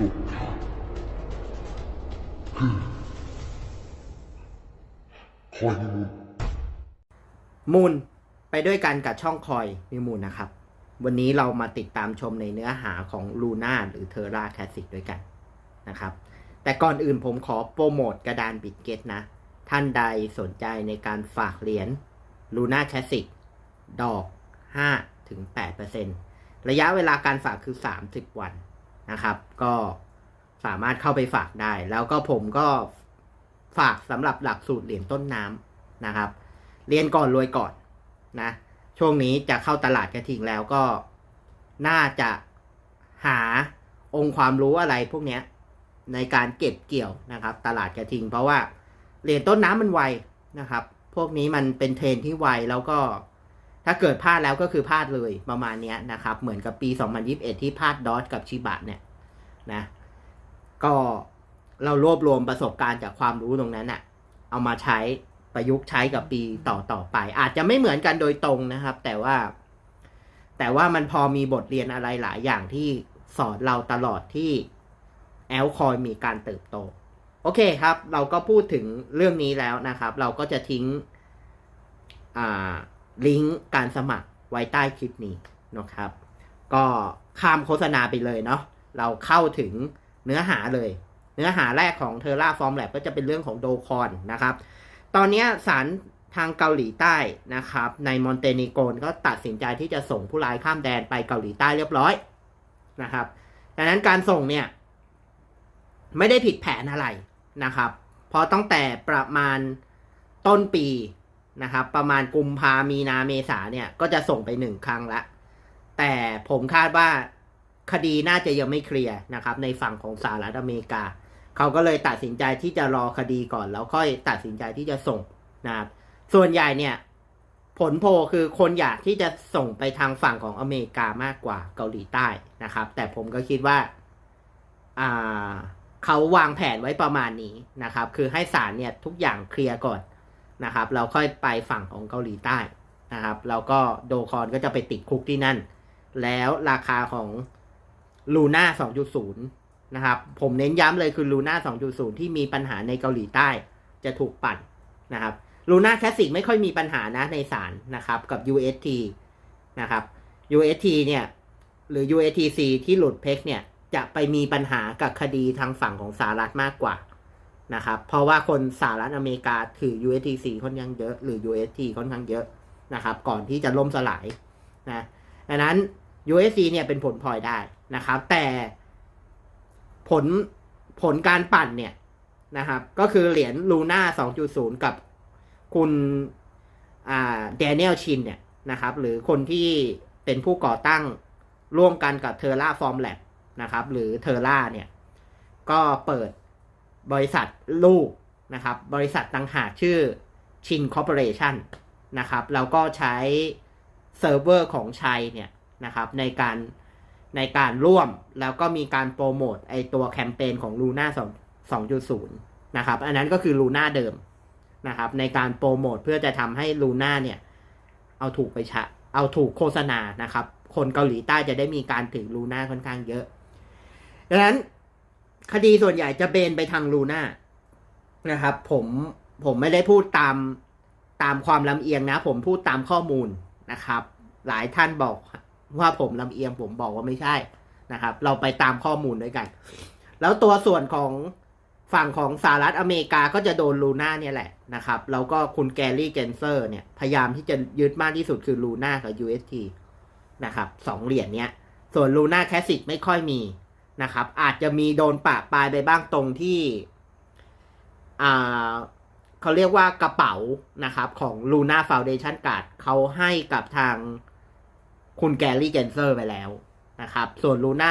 สุดคือคอยมูลมูลไปด้วยกันกับช่องคอยมิมูลนะครับ วันนี้เรามาติดตามชมในเนื้อหาของลูน่าหรือเทอร่าแคสสิกด้วยกันนะครับ แต่ก่อนอื่นผมขอโปรโมทกระดานบิตเกตนะ ท่านใดสนใจในการฝากเหรียญลูน่าแคสสิกดอก5ถึง8%ระยะเวลาการฝากคือ 30 วัน นะครับ ก็สามารถเข้าไปฝากได้ แล้วก็ผมก็ฝากสำหรับหลักสูตรเหรียญต้นน้ำนะครับ เรียนก่อนรวยก่อนนะ ช่วงนี้จะเข้าตลาดกระทิงแล้วก็น่าจะหาองค์ความรู้อะไรพวกนี้ในการเก็บเกี่ยวนะครับ ตลาดกระทิง เพราะว่าเหรียญต้นน้ำมันไวนะครับ พวกนี้มันเป็นเทรนที่ไวแล้วก็ ถ้าเกิดพลาดแล้วก็คือพลาดเลยประมาณนี้นะครับ เหมือนกับปี 2021 ที่พลาดดอทกับชิบะเนี่ยนะก็เรารวบรวมประสบการณ์จากความรู้ตรงนั้นอะเอามาใช้ประยุกต์ใช้กับปีต่อต่อไป อาจจะไม่เหมือนกันโดยตรงนะครับ แต่ว่า แต่ว่ามันพอมีบทเรียนอะไรหลายอย่างที่สอนเราตลอดที่แอลคอยมีการเติบโต โอเคครับ เราก็พูดถึงเรื่องนี้แล้วนะครับ เราก็จะทิ้ง อ่า ลิงก์การสมัครไว้ใต้คลิปนี้นะครับ ก็ข้ามโฆษณาไปเลยเนาะเราเข้าถึงเนื้อหาเลย เนื้อหาแรกของเทอร่าฟอร์มแลบก็จะเป็นเรื่องของโดคอนนะครับ ตอนนี้ศาลทางเกาหลีใต้นะครับ ในมอนเตเนโกรก็ตัดสินใจที่จะส่งผู้ร้ายข้ามแดนไปเกาหลีใต้เรียบร้อยนะครับดังนั้นการส่งเนี่ย ไม่ได้ผิดแผนอะไรนะครับ เพราะตั้งแต่ประมาณต้นปี นะครับ ประมาณกุมภามีนาเมษาเนี่ย ก็จะส่งไปหนึ่งครั้งละ แต่ผมคาดว่าคดีน่าจะยังไม่เคลียร์นะครับ ในฝั่งของสหรัฐอเมริกา เขาก็เลยตัดสินใจที่จะรอคดีก่อน แล้วค่อยตัดสินใจที่จะส่งนะครับส่วนใหญ่เนี่ย ผลโพลคือคนอยากที่จะส่งไปทางฝั่งของอเมริกามากกว่าเกาหลีใต้นะครับ แต่ผมก็คิดว่าอ่าเขาวางแผนไว้ประมาณนี้นะครับ คือให้ศาลเนี่ยทุกอย่างเคลียร์ก่อน นะครับ เราค่อยไปฝั่งของเกาหลีใต้นะครับ แล้วก็โดคอนก็จะไปติดคุกที่นั่น แล้วราคาของลูน่า2.0 นะครับ ผมเน้นย้ำเลยคือลูน่า2.0 ที่มีปัญหาในเกาหลีใต้จะถูกปั่นนะครับลูน่าแคสสิกไม่ค่อยมีปัญหานะในศาลนะครับกับ UST นะครับ UST เนี่ยหรือ USTC ที่หลุดเพกเนี่ยจะไปมีปัญหากับคดีทางฝั่งของสหรัฐมากกว่า นะครับ เพราะว่าคนสหรัฐอเมริกาถือ USTC ค่อนข้างเยอะ หรือ UST ค่อนข้างเยอะนะครับ ก่อนที่จะล่มสลายนะดังนั้น USC เนี่ยเป็นผลพลอยได้นะครับ แต่ผลผลการปั่นเนี่ยนะครับ ก็คือเหรียญลูน่า2.0 กับคุณอ่าแดเนียลชินเนี่ยนะครับ หรือคนที่เป็นผู้ก่อตั้งร่วมกันกับเทอร่าฟอร์มแลบนะครับ หรือเทอร่าเนี่ย ก็เปิด บริษัทลูกนะครับ บริษัทต่างหากชื่อชินคอร์ปอเรชันนะครับแล้วก็ใช้เซิร์ฟเวอร์ของชัยเนี่ยนะครับในการในการร่วมแล้วก็มีการโปรโมทไอตัวแคมเปญของ Luna 2 2.0นะครับ อันนั้นก็คือ Luna เดิมนะครับในการโปรโมทเพื่อจะทำให้ Luna เนี่ย เอาถูกไปช้เอาถูกโฆษณานะครับ คนเกาหลีใต้จะได้มีการถือ Luna ค่อนข้างเยอะดังนั้น คดีส่วนใหญ่จะเบนไปทาง Luna นะครับ ผมผมไม่ได้พูดตามตามความลำเอียงนะ ผมพูดตามข้อมูลนะครับ หลายท่านบอกว่าผมลำเอียง ผมบอกว่าไม่ใช่นะครับ เราไปตามข้อมูลด้วยกัน แล้วตัวส่วนของฝั่งของสหรัฐอเมริกาก็จะโดนลูน่าเนี่ยแหละนะครับแล้วก็คุณแกลลี่เกนเซอร์เนี่ย พยายามที่จะยึดมากที่สุดคือลูน่ากับ UST นะครับสองเหรียญเนี้ย ส่วนลูน่าแคสิกไม่ค่อยมี นะครับ อาจจะมีโดนปะปลายไปบ้างตรงที่อ่าเขาเรียกว่ากระเป๋านะครับ ของ Luna Foundation Card เขาให้กับทางคุณแกลลี่เกนเซอร์ไปแล้วนะครับ ส่วน Luna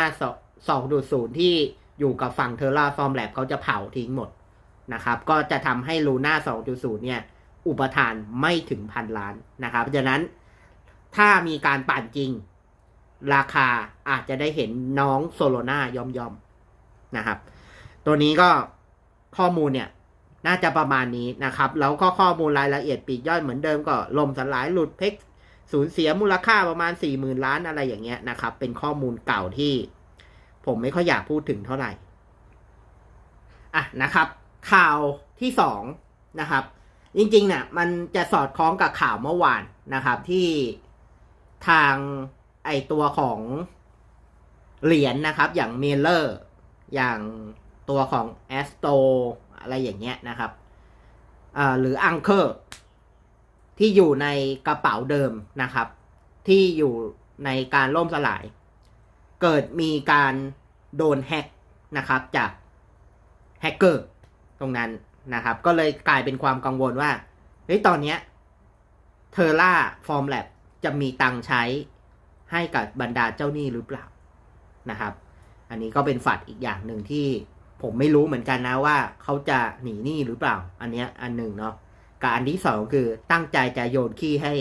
2.0 ที่อยู่กับฝั่งเทอร่าฟอร์มแลบเขาจะเผาทิ้งหมดนะครับ ก็จะทำให้ Luna 2.0 เนี่ย อุปทานไม่ถึงพันล้านนะครับเพราะฉะนั้นถ้ามีการปั่นจริง ราคาอาจจะได้เห็นน้องโซโลนาย่อมยอมๆนะครับ ตัวนี้ก็ข้อมูลเนี่ยน่าจะประมาณนี้นะครับ แล้วก็ข้อมูลรายละเอียดปีกย่อยเหมือนเดิมก็ล่มสลายหลุดเพกสูญเสียมูลค่าประมาณสี่หมื่นล้านอะไรอย่างเงี้ยนะครับ เป็นข้อมูลเก่าที่ผผมไม่ค่อยอยากพูดถึงเท่าไหร่อะนะครับ ข่าวที่สองนะครับ จริงๆเนี่ยมันจะสอดคล้องกับข่าวเมื่อวานนะครับที่ทาง ไอตัวของเหรียญนะครับ อย่างเมเลอร์ อย่างตัวของแอสโตอะไรอย่างเงี้ยนะครับหรืออังเคอร์ที่อยู่ในกระเป๋าเดิมนะครับ ที่อยู่ในการล่มสลาย เกิดมีการโดนแฮกนะครับจากแฮกเกอร์ตรงนั้นนะครับ ก็เลยกลายเป็นความกังวลว่าเฮ้ยตอนเนี้ยเทอร่าฟอร์มแลบจะมีตังใช้ ให้กับบรรดาเจ้าหนี้หรือเปล่านะครับ อันนี้ก็เป็นฝัดอีกอย่างหนึ่งที่ผมไม่รู้เหมือนกันนะว่าเขาจะหนีหนี้หรือเปล่า อันเนี้ยอันหนึ่งเนาะกับอันที่สองคือตั้งใจจะโยนขี้ให้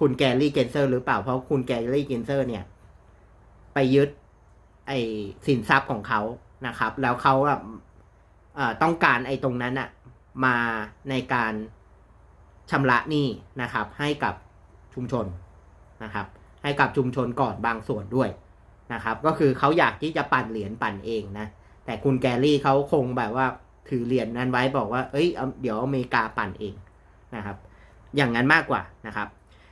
คุณแกลลี่เกนเซอร์หรือเปล่า เพราะคุณแกลลี่เกนเซอร์เนี่ย ไปยึดไอสินทรัพย์ของเขานะครับ แล้วเขาอะอ่าต้องการไอตรงนั้นอะมาในการชำระหนี้นะครับ ให้กับชุมชนนะครับ ให้กับชุมชนก่อนบางส่วนด้วยนะครับ ก็คือเขาอยากที่จะปั่นเหรียญปั่นเองนะ แต่คุณแกรี่เขาคงแบบว่าถือเหรียญนั้นไว้บอกว่า เอ้ย เดี๋ยวอเมริกาปั่นเองนะครับ อย่างนั้นมากกว่านะครับ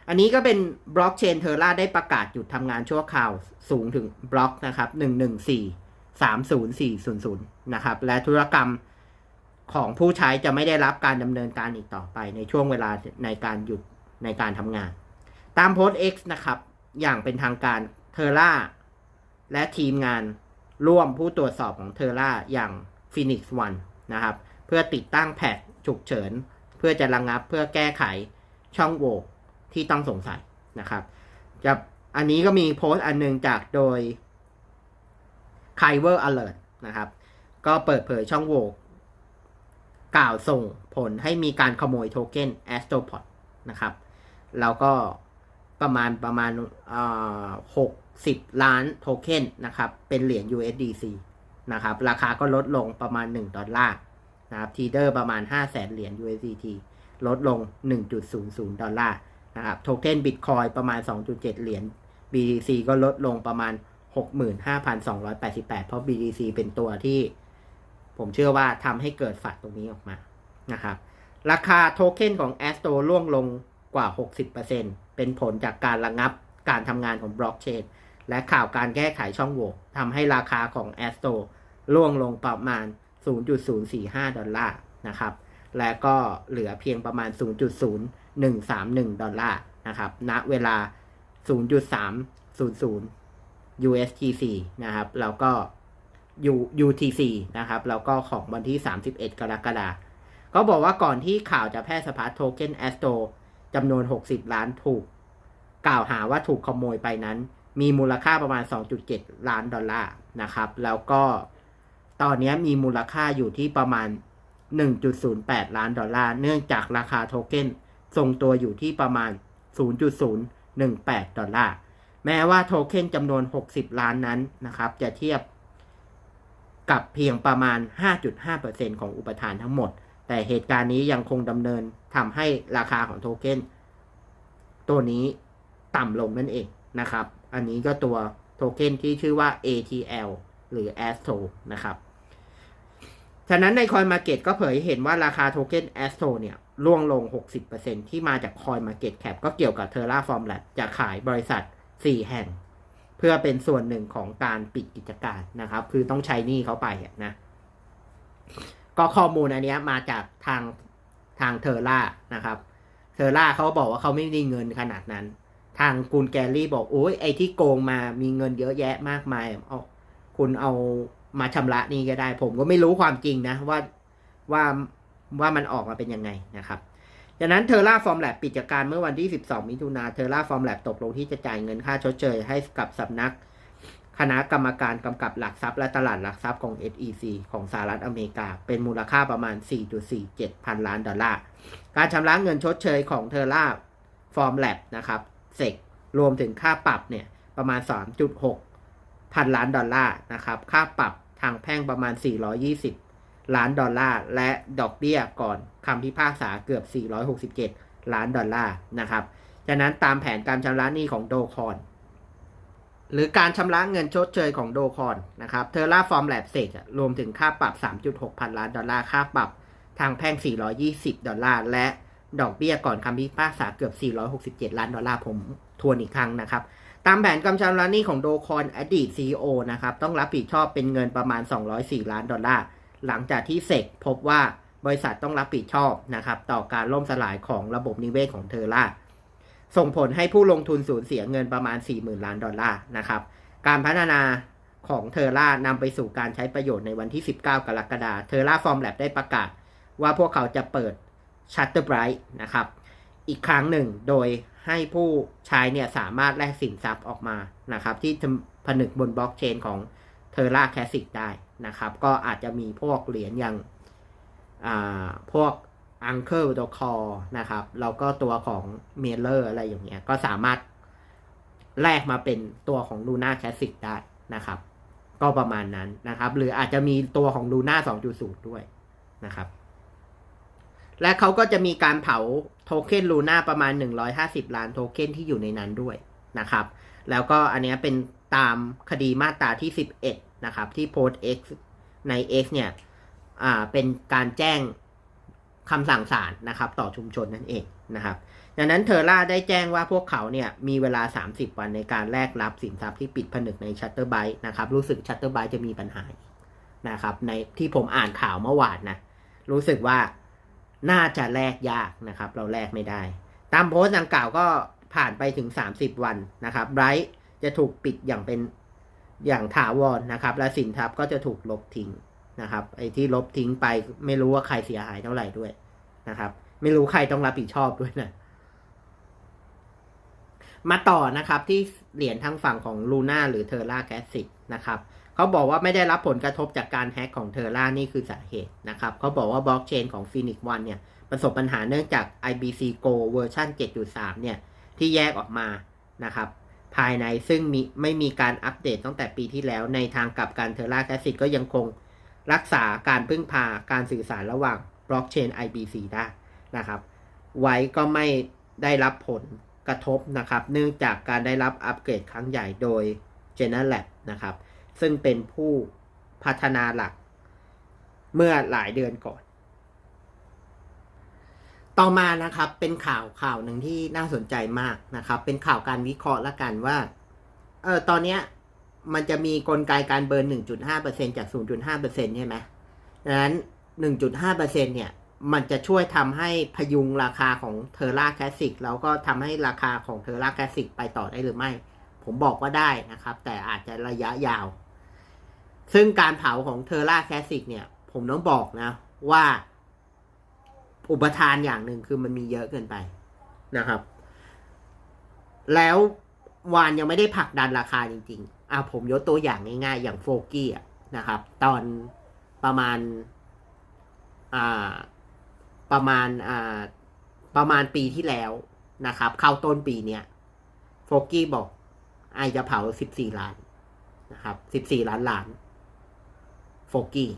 อันนี้ก็เป็นบล็อกเชนเทอร่าได้ประกาศหยุดทำงานชั่วคราวสูงถึงบล็อกนะครับหนึ่งหนึ่งสี่สามศูนย์สี่ศูนย์ศูนย์นะครับ และธุรกรรมของผู้ใช้จะไม่ได้รับการดำเนินการอีกต่อไปในช่วงเวลาในการหยุดในการทำงาน ตามโพสต์ X นะครับ อย่างเป็นทางการเทอร่าและทีมงานร่วมผู้ตรวจสอบของเทอร่าอย่าง Phoenix One นะครับ เพื่อติดตั้งแพทฉุกเฉิน เพื่อจะระงงับเพื่อแก้ไขช่องโหว่ที่ต้องสงสัยนะครับจะอันนี้ก็มีโพสต์อันหนึงจากโดย k y v e r Alert นะครับ ก็เปิดเผยช่องโหว่กล่าวส่งผลให้มีการขโมยโทเค็น Astropod นะครับ แล้วก็ ประมาณประมาณหกสิบล้านโทเค็นนะครับ เป็นเหรียญ USDC นะครับ ราคาก็ลดลงประมาณ 1 ดอลลาร์นะครับทีเดอร์ประมาณ 5 0 0แสนเหรียญ USDT ลดลง 1.00 ดอลลาร์นะครับ โทเค็นบิตคอยประมาณ 2.7 เหรียญ BTC ก็ลดลงประมาณ 65,288 เพราะ BTC เป็นตัวที่ ผมเชื่อว่าทำให้เกิดฝัดตรงนี้ออกมานะครับ ราคาโทเค็นของ a s t r o ร่วงลงกว่า 60% เป็นผลจากการระงับการทำงานของบล็อกเชนและข่าวการแก้ไขช่องโหว่ทำให้ราคาของ a s t r o ร่วงลงประมาณ 0.045 ดอลลาร์นะครับ และก็เหลือเพียงประมาณ 0.0131 ดอลลาร์นะครับณเวลา 0.300 USTC นะครับ แล้วก็ UTC นะครับ แล้วก็ของวันที่ 31 กรกฎาคมเขาบอกว่าก่อนที่ข่าวจะแพร่สะพัดโทเค็นแอสโต จำนวน 60 ล้านถูก กล่าวหาว่าถูกขโมยไปนั้น มีมูลค่าประมาณ 2.7 ล้านดอลลาร์นะครับ แล้วก็ตอนนี้มีมูลค่าอยู่ที่ประมาณ 1.08 ล้านดอลลาร์ เนื่องจากราคาโทเค็นทรงตัวอยู่ที่ประมาณ 0.018 ดอลลาร์ แม้ว่าโทเค็นจำนวน 60 ล้านนั้นนะครับ จะเทียบกับเพียงประมาณ 5.5%ของอุปทานทั้งหมด แต่เหตุการณ์นี้ยังคงดำเนินทำให้ราคาของโทเค็นตัวนี้ต่ำลงนั่นเองนะครับ อันนี้ก็ตัวโทเค็นที่ชื่อว่า ATL หรือ Astro นะครับ ฉะนั้นใน Coin Market ก็เผยเห็นว่าราคาโทเค็น Astro เนี่ยร่วงลง 60%ที่มาจาก Coin Market Cap ก็เกี่ยวกับ Terraform Lab จะขายบริษัท 4 แห่ง เพื่อเป็นส่วนหนึ่งของการปิดกิจการนะครับ คือต้องใช้หนี้เขาไปนะ ก็ข้อมูลอันนี้มาจากทางทางเทอร่านะครับ เทอร่าเขาบอกว่าเขาไม่มีเงินขนาดนั้น ทางคุณแกลลี่บอกโอ้ยไอที่โกงมามีเงินเยอะแยะมากมายเอาคุณเอามาชำระนี่ก็ได้ ผมก็ไม่รู้ความจริงนะว่าว่าว่ามันออกมาเป็นยังไงนะครับดังนั้นเทอร่าฟอร์มแลบปิดกิจการเมื่อวันที่ 12 มิถุนาเทอร่าฟอร์มแลบตกลงที่จะจ่ายเงินค่าชดเชยให้กับสำนัก คณะกรรมการกำกับหลักทรัพย์และตลาดหลักทรัพย์ของ SEC ของสหรัฐอเมริกา เป็นมูลค่าประมาณ 4.47 พันล้านดอลลาร์ การชำระเงินชดเชยของเทอร่าฟอร์มแลบนะครับเซกรวมถึงค่าปรับเนี่ยประมาณ 3.6 พันล้านดอลลาร์นะครับ ค่าปรับทางแพ่งประมาณ 420 ล้านดอลลาร์ และดอกเบี้ยก่อนคำพิพากษาเกือบ 467 ล้านดอลลาร์นะครับ ฉะนั้นตามแผนการชำระหนี้ของโดคอน หรือการชำระเงินชดเชยของโดคอนนะครับเทอร่าฟอร์มแลบเซกรวมถึงค่าปรับ 3.6 พันล้านดอลลาร์ ค่าปรับทางแพ่ง 420 ดอลลาร์ และดอกเบี้ยก่อนคำพิพากษาเกือบ 467 ล้านดอลลาร์ผมทวนอีกครั้งนะครับ ตามแผนกำชำระหนี้ของโดคอนอดีต CEO นะครับ ต้องรับผิดชอบเป็นเงินประมาณ 204 ล้านดอลลาร์ หลังจากที่เซกพบว่าบริษัทต้องรับผิดชอบนะครับต่อการล่มสลายของระบบนิเวศของเทอร่า ส่งผลให้ผู้ลงทุนสูญเสียเงินประมาณ 40,000 ล้านดอลลาร์นะครับ การพัฒนาของเทอร่านำไปสู่การใช้ประโยชน์ในวันที่ 19 กรกฎาคมเทอร่าฟอร์มแลบได้ประกาศ ว่าพวกเขาจะเปิด Shutter Bright นะครับ อีกครั้งหนึ่งโดยให้ผู้ใช้เนี่ยสามารถแลกสินทรัพย์ออกมานะครับ ที่ผนึกบนบล็อกเชนของ t e r r a Classic ได้นะครับ ก็อาจจะมีพวกเหรียญอย่างอ่าพวก Uncle d o c o r นะครับ แล้วก็ตัวของ m i l e r อะไรอย่างเงี้ย ก็สามารถแลกมาเป็นตัวของ Luna Classic ได้นะครับ ก็ประมาณนั้นนะครับ หรืออาจจะมีตัวของ Luna 2.0 ด้วยนะครับ และเขาก็จะมีการเผาโทเค็นลูน่าประมาณ 150 ล้านโทเค็นที่อยู่ในนั้นด้วยนะครับ แล้วก็อันเนี้ยเป็นตามคดีมาตราที่ 11 นะครับ ที่โพสต์ X ใน X เนี่ย อ่า เป็นการแจ้ง คำสั่งศาลนะครับ ต่อชุมชนนั่นเองนะครับดังนั้นเทอร่าได้แจ้งว่าพวกเขาเนี่ยมีเวลา 30 วันในการแลกรับสินทรัพย์ที่ปิดผนึกในชัตเตอร์ไบนะครับ รู้สึกชัตเตอร์ไบจะมีปัญหานะครับ ในที่ผมอ่านข่าวเมื่อวานนะ รู้สึกว่าน่าจะแลกยากนะครับ เราแลกไม่ได้ ตามโพสต์ดังกล่าวก็ผ่านไปถึง 30 วันนะครับไบร์จะถูกปิดอย่างเป็นอย่างถาวรนะครับ และสินทรัพย์ก็จะถูกลบทิ้ง นะครับ ไอ้ที่ลบทิ้งไปไม่รู้ว่าใครเสียหายเท่าไหร่ด้วยนะครับ ไม่รู้ใครต้องรับผิดชอบด้วยนะ มาต่อนะครับที่เหรียญทางฝั่งของลูน่าหรือเทอร่าแกสิกนะครับเขาบอกว่าไม่ได้รับผลกระทบจากการแฮ็กของเทอร่านี่คือสาเหตุนะครับเขาบอกว่าบล็อกเชนของ Phoenix One เนี่ยประสบปัญหาเนื่องจาก IBC Go เวอร์ชัน7.3 เนี่ย ที่แยกออกมานะครับ ภายในซึ่งมีไม่มีการอัปเดตตั้งแต่ปีที่แล้วในทางกลับการเทอร่าแคสิกก็ยังคง รักษาการพึ่งพาการสื่อสารระหว่างบล็อกเชน IBC ได้นะครับ ไว้ก็ไม่ได้รับผลกระทบนะครับ เนื่องจากการได้รับอัปเกรดครั้งใหญ่โดย g e n e r a l นะครับ ซึ่งเป็นผู้พัฒนาหลักเมื่อหลายเดือนก่อน ต่อมานะครับเป็นข่าวข่าวหนึ่งที่น่าสนใจมากนะครับ เป็นข่าวการวิเคราะห์ละกันว่าเออตอนเนี้ย มันจะมีกลไกการเบิร์น 1.5%จาก 0.5%ใช่ไหมดังนั้น 1.5%เนี่ย มันจะช่วยทำให้พยุงราคาของเทอร่าแคสสิกแล้วก็ทำให้ราคาของเทอร่าแคสสิกไปต่อได้หรือไม่ ผมบอกว่าได้นะครับ แต่อาจจะระยะยาว ซึ่งการเผาของเทอร่าแคสสิกเนี่ย ผมต้องบอกนะว่า อุปทานอย่างหนึ่งคือมันมีเยอะเกินไปนะครับ แล้ววานยังไม่ได้ผลักดันราคาจริง ๆ อะผมยกตัวอย่างง่ายๆ อย่างโฟกี้นะครับ ตอนประมาณอ่าประมาณอ่าประมาณปีที่แล้วนะครับ เข้าต้นปีเนี้ยโฟกี้บอกไอจะเผาสิบสี่ล้านนะครับสิบสี่ล้านล้านโฟกี้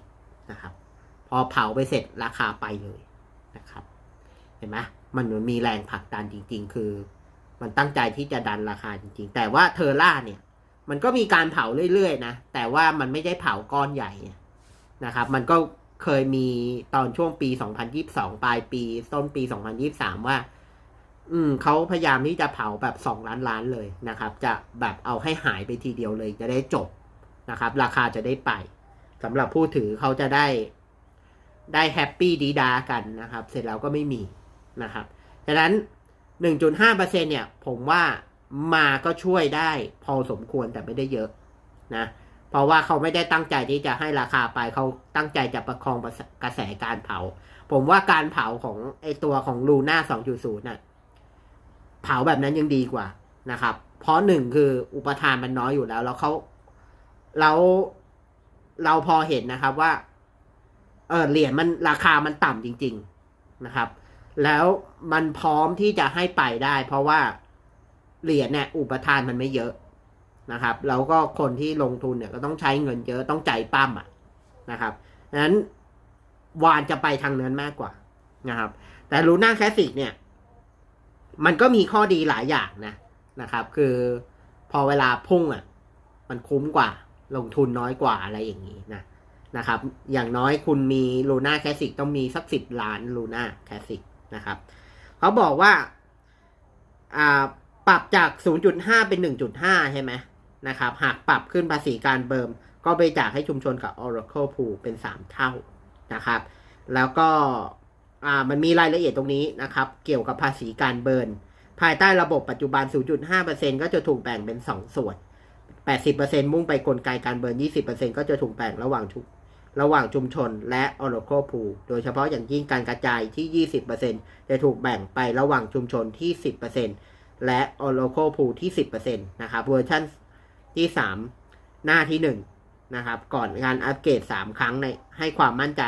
นะครับ พอเผาไปเสร็จราคาไปเลยนะครับ เห็นไหมมันมีแรงผลักดันจริง ๆ คือ มันตั้งใจที่จะดันราคาจริง ๆ แต่ว่าเทอร่าเนี่ย มันก็มีการเผาเรื่อยๆนะ แต่ว่ามันไม่ได้เผาก้อนใหญ่นะครับ มันก็เคยมีตอนช่วงปี 2022 ปลายปี ต้นปี 2023 ว่า อืมเขาพยายามที่จะเผาแบบ 2 ล้านล้านเลยนะครับ จะแบบเอาให้หายไปทีเดียวเลยจะได้จบนะครับ ราคาจะได้ไปสำหรับผู้ถือเขาจะได้ได้แฮปปี้ดีดากันนะครับ เสร็จแล้วก็ไม่มีนะครับ ฉะนั้น 1.5%เนี่ย ผมว่า มาก็ช่วยได้ พอสมควรแต่ไม่ได้เยอะนะเพราะว่าเขาไม่ได้ตั้งใจที่จะให้ราคาไปเขาตั้งใจจะประคองกระแสการเผา ผมว่าการเผาของไอตัวของลูน่า2.0น่ะเผาแบบนั้นยังดีกว่านะครับ เพราะหนึ่งคืออุปทานมันน้อยอยู่แล้ว แล้วเขาแล้วเราพอเห็นนะครับว่า เออเหรียญมันราคามันต่ำจริง ๆนะครับ แล้วมันพร้อมที่จะให้ไปได้ เพราะว่า เหรียญเนี่ยอุปทานมันไม่เยอะนะครับ แล้วก็คนที่ลงทุนเนี่ยก็ต้องใช้เงินเยอะต้องใจปั้มอะนะครับนั้นวานจะไปทางนั้นมากกว่านะครับ แต่ลูน่าแคสสิกเนี่ย มันก็มีข้อดีหลายอย่างนะนะครับ คือพอเวลาพุ่งอะ มันคุ้มกว่า ลงทุนน้อยกว่าอะไรอย่างนี้นะนะครับ อย่างน้อยคุณมีลูน่าแคสิกต้องมีสักสิบล้านลูน่าแคสิกนะครับ เขาบอกว่าอ่า ปรับจาก 0.5 เป็น 1.5 ใช่ไหมนะครับ หากปรับขึ้นภาษีการเบิร์ม ก็ไปจากให้ชุมชนกับ Oracle Pool เป็น 3 เท่านะครับ แล้วก็มันมีรายละเอียดตรงนี้นะครับ เกี่ยวกับภาษีการเบิร์น ภายใต้ระบบปัจจุบัน 0.5%ก็จะถูกแบ่งเป็น 2 ส่วน 80%มุ่งไปกลไกการเบิร์น 20%ก็จะถูกแบ่งระหว่างชุมระหว่างชุมชนและ Oracle Pool โดยเฉพาะอย่างยิ่งการกระจายที่ 20%จะถูกแบ่งไประหว่างชุมชนที่ 10% และ Oracle Pool ที่ 10%นะครับเวอร์ชันที่ 3 หน้าที่ 1 นะครับ ก่อนการอัปเกรด 3 ครั้งในให้ความมั่นใจ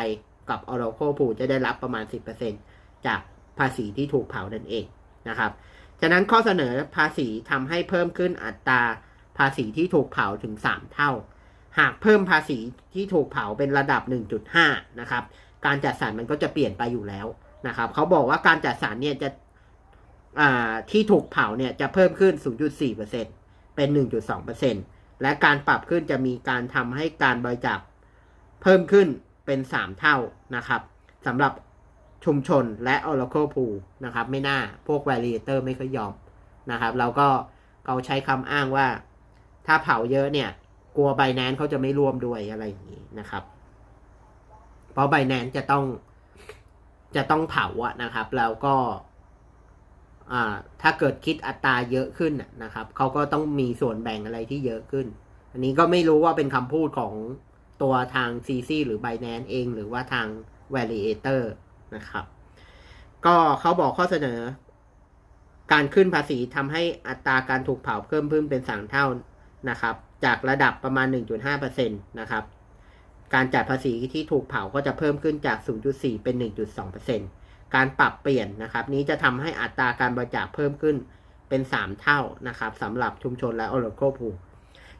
กับ Oracle Pool จะได้รับประมาณ 10%จากภาษีที่ถูกเผานั่นเองนะครับ ฉะนั้นข้อเสนอภาษีทำให้เพิ่มขึ้นอัตราภาษีที่ถูกเผาถึง 3 เท่า หากเพิ่มภาษีที่ถูกเผาเป็นระดับ 1.5 นะครับ การจัดสรรมันก็จะเปลี่ยนไปอยู่แล้วนะครับ เขาบอกว่าการจัดสรรเนี่ยจะ ที่ถูกเผาเนี่ยจะเพิ่มขึ้น 0.4%เป็น 1.2%และการปรับขึ้นจะมีการทำให้การบริจาคเพิ่มขึ้นเป็น 3 เท่านะครับสำหรับชุมชนและ Oracle Pool นะครับไม่น่าพวก Validator ไม่ค่อยยอมนะครับเราก็เขาใช้คำอ้างว่า ถ้าเผาเยอะเนี่ย กลัวไบแนนเขาจะไม่ร่วมด้วยอะไรอย่างนี้นะครับ เพราะไบแนนจะต้องจะต้องเผาอะนะครับ แล้วก็ ถ้าเกิดคิดอัตราเยอะขึ้นนะนะครับเขาก็ต้องมีส่วนแบ่งอะไรที่เยอะขึ้น อันนี้ก็ไม่รู้ว่าเป็นคำพูดของตัวทาง CC หรือ b i n a n c e เอง หรือว่าทาง Validator นะครับ ก็เขาบอกข้อเสนอ การขึ้นภาษีทำให้อัตราการถูกเผาเพิ่มขึ้นเป็นสามเท่านะครับ จากระดับประมาณ 1.5%นะครับ การจัดภาษีที่ถูกเผาก็จะเพิ่มขึ้นจาก 0.4 เป็น 1.2% การปรับเปลี่ยนนะครับ นี้จะทำให้อัตราการบริจาคเพิ่มขึ้นเป็น 3 เท่านะครับสำหรับชุมชนและ Oracle Pool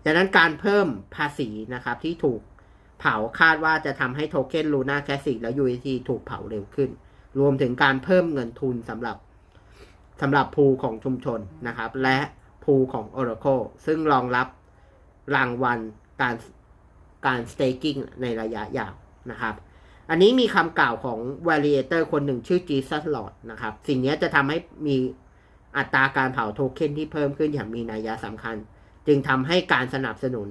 ดังนั้นการเพิ่มภาษีนะครับที่ถูกเผาคาดว่าจะทำให้โทเค็น Luna Classic และ UST ถูกเผาเร็วขึ้น รวมถึงการเพิ่มเงินทุนสำหรับสำหรับพูของชุมชนนะครับ และพูของ Oracle ซึ่งรองรับรางวัลการการ staking ในระยะยาวนะครับ อันนี้มีคำกล่าวของ Validator คนหนึ่งชื่อ Jesus Lord นะครับ สิ่งนี้จะทำให้มีอัตราการเผาโทเค็นที่เพิ่มขึ้นอย่างมีนัยสำคัญ จึงทำให้การสนับสนุน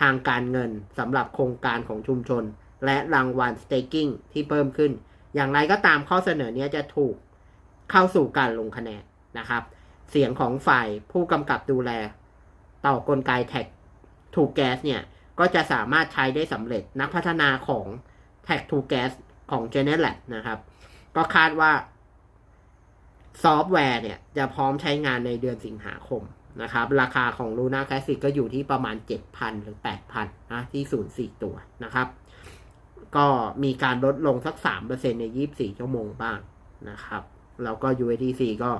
ทางการเงินสำหรับโครงการของชุมชน และรางวัล staking ที่เพิ่มขึ้น อย่างไรก็ตามข้อเสนอนี้จะถูกเข้าสู่การลงคะแนนนะครับ เสียงของฝ่ายผู้กำกับดูแล ต่อกลไกแท็กถูกแก๊สเนี่ยก็จะสามารถใช้ได้สำเร็จนักพัฒนาของ แท็กทูแก๊สของ g e n e r a t นะครับ ก็คาดว่าซอฟต์แวร์เนี่ย จะพร้อมใช้งานในเดือนสิงหาคมนะครับ ราคาของ Luna Classic ก็อยู่ที่ประมาณ 7,000 หรือ 8,000 นะ ที่ศูนย์สี่ตัวนะครับ ก็มีการลดลงสัก 3%ใน 24 ชั่วโมงบ้างนะครับ แล้วก็ USDC ก็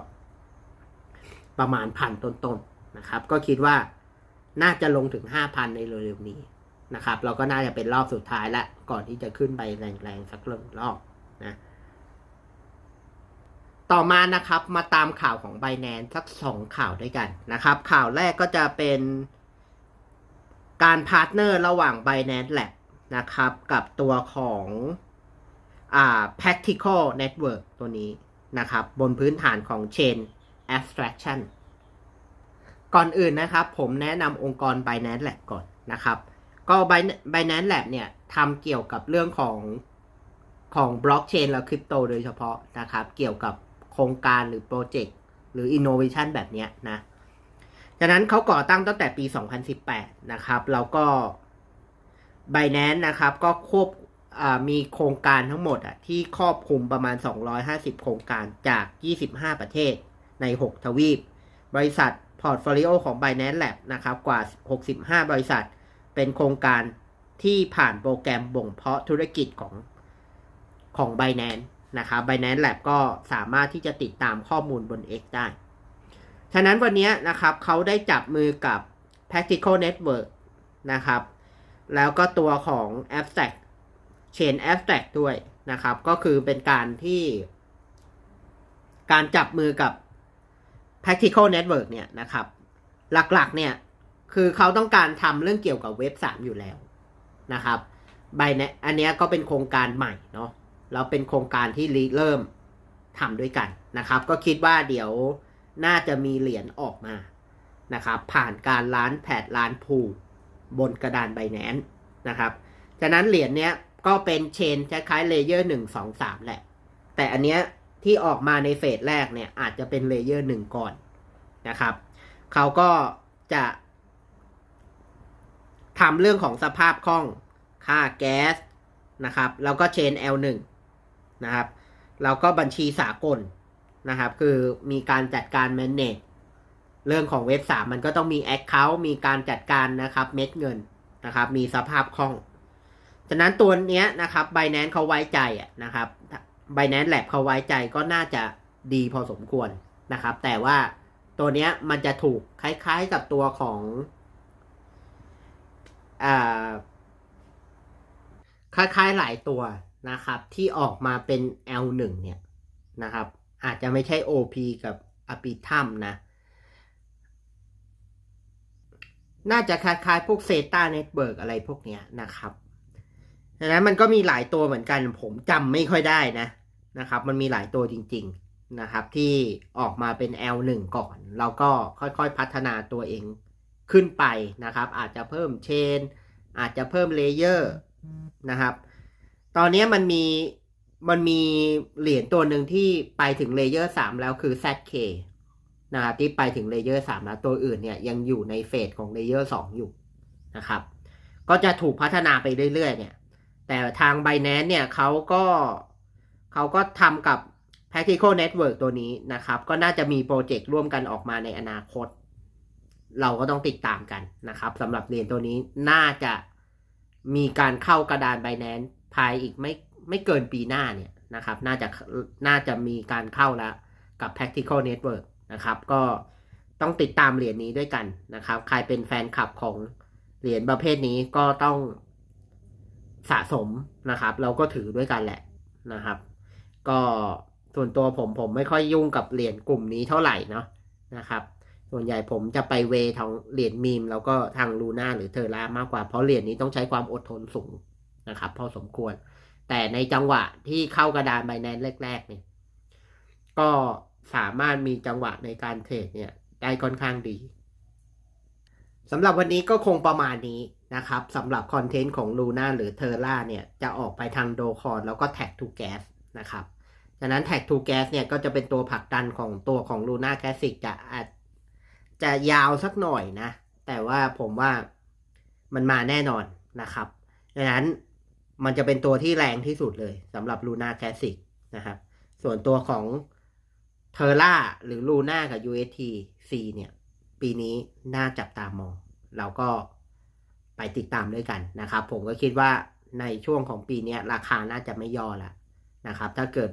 ประมาณพันต้นๆนนะครับ ก็คิดว่าน่าจะลงถึง 5,000 ในเร็วๆนี้ นะครับ เราก็น่าจะเป็นรอบสุดท้ายแล้วก่อนที่จะขึ้นไปแรงๆสักเรื่องรอบนะต่อมานะครับมาตามข่าวของ b บ n a n c e สักสองข่าวด้วยกันนะครับ ข่าวแรกก็จะเป็นการพาร์ทเนอร์ระหว่าง b บ n a n c e Lab นะครับ กับตัวของอ่า practical network ตัวนี้นะครับ บนพื้นฐานของ chain abstraction ก่อนอื่นนะครับ ผมแนะนำองค์กร Binance Lab ก่อนนะครับ ก็ Binance Lab เนี่ยทำเกี่ยวกับเรื่องของของบล็อกเชนและคริปโตโดยเฉพาะนะครับ เกี่ยวกับโครงการหรือโปรเจกต์หรือ Innovation แบบนี้นะจากนั้นเขาก่อตั้งตั้งแต่ปี 2018 นะครับ แล้วก็ Binance นะครับ ก็ควบมีโครงการทั้งหมดอะที่ครอบคลุมประมาณ 250 โครงการจาก 25 ประเทศใน 6 ทวีป บริษัทพอร์ตโฟลิโอของ Binance Lab นะครับ กว่า 65 บริษัท เป็นโครงการที่ผ่านโปรแกรมบ่งเพาะธุรกิจของของ Binance นะครับ Binance Lab ก็สามารถที่จะติดตามข้อมูลบน X ได้ ฉะนั้นวันนี้นะครับเขาได้จับมือกับ Practical Network นะครับ แล้วก็ตัวของ Abstract Chain Abstract ด้วยนะครับ ก็คือเป็นการที่ การจับมือกับ practical network เนี่ยนะครับ หลักๆเนี่ย คือเขาต้องการทำเรื่องเกี่ยวกับเว็บสามอยู่แล้วนะครับใบเนี้ยอันนี้ก็เป็นโครงการใหม่เนาะแล้วเป็นโครงการที่เริ่มทำด้วยกันนะครับ ก็คิดว่าเดี๋ยวน่าจะมีเหรียญออกมานะครับ ผ่านการล้านแพดล้านพูบนกระดานไบแนนนะครับฉะนั้นเหรียญเนี้ยก็เป็นเชนคล้ายๆเลเยอร์หนึ่งสองสามแหละ แต่อันเนี้ยที่ออกมาในเฟสแรกเนี่ยอาจจะเป็นเลเยอร์หนึ่งก่อนนะครับ เขาก็จะ ทำเรื่องของสภาพคล่อง ค่าแก๊สนะครับ แล้วก็เชน L1 นะครับ แล้วก็บัญชีสากลนะครับ คือมีการจัดการ manage เรื่องของเว็บสามมันก็ต้องมี Account มีการจัดการนะครับเม็ดเงินนะครับ มีสภาพคล่องฉะนั้นตัวเนี้ยนะครับ Binance เขาไว้ใจอะนะครับ Binance Lab เขาไว้ใจก็น่าจะดีพอสมควรนะครับ แต่ว่าตัวเนี้ยมันจะถูกคล้ายๆกับตัวของ คล้ายๆหลายตัวนะครับ ที่ออกมาเป็น L1 เนี่ยนะครับ อาจจะไม่ใช่ OP กับ a p i t u m นะ น่าจะคล้ายๆพวก Zeta Network อะไรพวกเนี้ยนะครับดังนั้นมันก็มีหลายตัวเหมือนกัน ผมจำไม่ค่อยได้นะนะครับ มันมีหลายตัวจริง ๆนะครับ ที่ออกมาเป็น L1 ก่อน แล้วก็ค่อยๆพัฒนาตัวเอง ขึ้นไปนะครับ อาจจะเพิ่มเชน อาจจะเพิ่มเลเยอร์นะครับ ตอนนี้มันมีมันมีเหรียญตัวหนึ่งที่ไปถึงเลเยอร์สามแล้วคือ ZK นะครับที่ไปถึงเลเยอร์สามแล้วตัวอื่นเนี่ยยังอยู่ในเฟสของเลเยอร์สองอยู่นะครับ ก็จะถูกพัฒนาไปเรื่อยๆ เนี่ย แต่ทาง b บ n a n c e เนี่ยเขาก็เขาก็ทำกับ Practical Network ตัวนี้นะครับ ก็น่าจะมีโปรเจกต์ร่วมกันออกมาในอนาคต เราก็ต้องติดตามกันนะครับสำหรับเหรียญตัวนี้น่าจะมีการเข้ากระดาน b บ n a n c e ภายอีกไม่ไม่เกินปีหน้าเนี่ยนะครับ น่าจะน่าจะมีการเข้าแล้วกับ Practical Network นะครับ ก็ต้องติดตามเหรียญนี้ด้วยกันนะครับ ใครเป็นแฟนคลับของเหรียญประเภทนี้ก็ต้องสะสมนะครับ เราก็ถือด้วยกันแหละนะครับ ก็ส่วนตัวผมผมไม่ค่อยยุ่งกับเหรียญกลุ่มนี้เท่าไหร่เนาะนะครับ ส่วนใหญ่ผมจะไปเวทางเหรียญมีม แล้วก็ทางลูน่าหรือเทอร่ามากกว่า เพราะเหรียญนี้ต้องใช้ความอดทนสูงนะครับ พอสมควร แต่ในจังหวะที่เข้ากระดานไบแนนแรกๆเนี่ยก็สามารถมีจังหวะในการเทรดเนี่ยได้ค่อนข้างดีสำหรับวันนี้ก็คงประมาณนี้นะครับสำหรับคอนเทนต์ของ Luna หรือ t e r r a เนี่ยจะออกไปทางโดคอนแล้วก็ Tag to Gas นะครับ ฉะนั้น Tag to Gas เนี่ยก็จะเป็นตัวผลักดันของตัวของ Luna Classic จะอาจ จะยาวสักหน่อยนะ แต่ว่าผมว่ามันมาแน่นอนนะครับดังนั้นมันจะเป็นตัวที่แรงที่สุดเลยสำหรับ Luna Classic นะครับ ส่วนตัวของ t e r r a หรือ Luna กับ UST C เนี่ย ปีนี้น่าจับตามอง เราก็ไปติดตามด้วยกันนะครับ ผมก็คิดว่าในช่วงของปีนี้ราคาน่าจะไม่ย่อล้วนะครับ ถ้าเกิด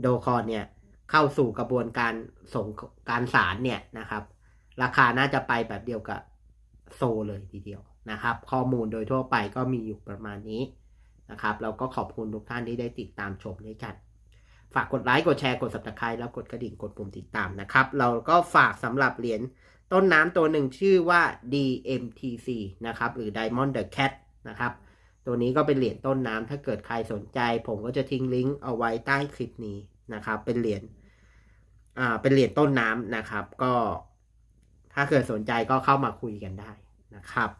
โดคอนเนี่ยเข้าสู่กระบวนการส่งการสารเนี่ยนะครับ ราคาน่าจะไปแบบเดียวกับโซเลยทีเดียวนะครับ ข้อมูลโดยทั่วไปก็มีอยู่ประมาณนี้นะครับ เราก็ขอบคุณทุกท่านที่ได้ติดตามชมด้วยกัน ฝากกดไลค์กดแชร์กด subscribe แล้วกดกระดิ่งกดปุ่มติดตามนะครับ เราก็ฝากสำหรับเหรียญต้นน้ำตัวหนึ่งชื่อว่า DMTC นะครับ หรือ Diamond the Cat นะครับ ตัวนี้ก็เป็นเหรียญต้นน้ำถ้าเกิดใครสนใจ ผมก็จะทิ้งลิงก์เอาไว้ใต้คลิปนี้นะครับ เป็นเหรียญอ่าเป็นเหรียญต้นน้ำนะครับ ก็ ถ้าเกิดสนใจก็เข้ามาคุยกันได้นะครับ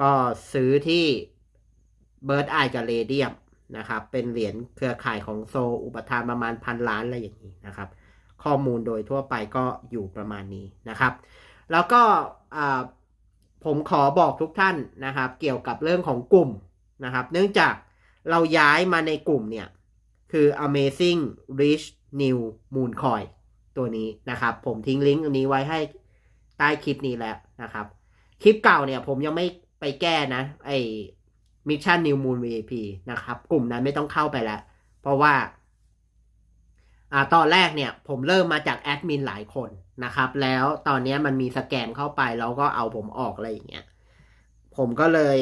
ก็ซื้อที่ Bird Eye กับ Radium นะครับ เป็นเหรียญเครือข่ายของโซอุปทานประมาณพันล้านอะไรอย่างนี้นะครับ ข้อมูลโดยทั่วไปก็อยู่ประมาณนี้นะครับ แล้วก็ผมขอบอกทุกท่านนะครับ เกี่ยวกับเรื่องของกลุ่มนะครับ เนื่องจากเราย้ายมาในกลุ่มเนี่ย คือ Amazing Rich New Moon Coin ตัวนี้นะครับ ผมทิ้งลิงก์อันนี้ไว้ให้ ใต้คลิปนี้แล้วนะครับ คลิปเก่าเนี่ยผมยังไม่ไปแก้นะ ไอ Mission New Moon VIP นะครับ กลุ่มนั้นไม่ต้องเข้าไปแล้ว เพราะว่าอ่าตอนแรกเนี่ยผมเริ่มมาจากแอดมินหลายคนนะครับ แล้วตอนนี้มันมีสแกมเข้าไปแล้วก็เอาผมออกอะไรอย่างเงี้ยผมก็เลย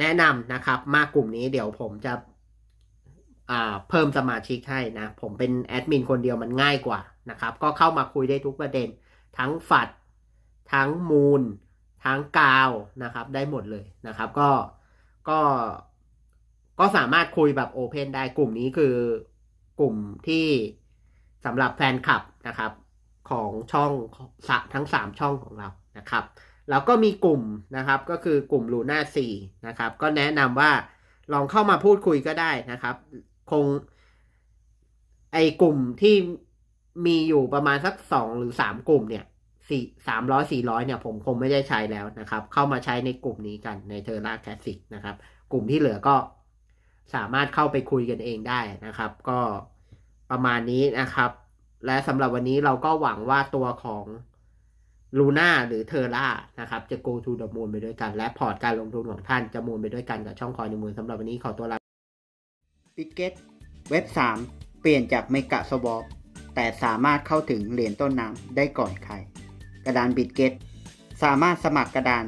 แนะนำนะครับ มากกลุ่มนี้เดี๋ยวผมจะเพิ่มสมาชิกให้นะ ผมเป็นแอดมินคนเดียวมันง่ายกว่านะครับ ก็เข้ามาคุยได้ทุกประเด็น ทั้งฝัด ทั้งมูล ทั้งกาวนะครับ ได้หมดเลยนะครับ ก็ก็ก็สามารถคุยแบบโอเพนได้กลุ่มนี้คือกลุ่มที่สำหรับแฟนคลับนะครับ ของช่องสะทั้ง 3 ช่องของเรานะครับแล้วก็มีกลุ่มนะครับก็คือกลุ่มลูน่า4นะครับ ก็แนะนำว่าลองเข้ามาพูดคุยก็ได้นะครับ คงไอกลุ่มที่ มีอยู่ประมาณสักสองหรือสามกลุ่มเนี่ยสี่สามร้อยสี่ร้อยเนี่ยผมคงไม่ได้ใช้แล้วนะครับ เข้ามาใช้ในกลุ่มนี้กันในเทอร์ราแคสสิกนะครับ กลุ่มที่เหลือก็สามารถเข้าไปคุยกันเองได้นะครับ ก็ประมาณนี้นะครับ และสำหรับวันนี้เราก็หวังว่าตัวของลูน่าหรือเทอร่านะครับ จะ go to the moon ไปด้วยกัน และพอร์ตการลงทุนของท่านจะมูลไปด้วยกันกับช่องคอยในมูลสำหรับวันนี้ขอตัวลาบิตเก็ตเว็บ 3 เปลี่ยนจากเมกะสวอป แต่สามารถเข้าถึงเหรียญต้นน้ำได้ก่อนใคร กระดานบิดเกตสามารถสมัครกระดาน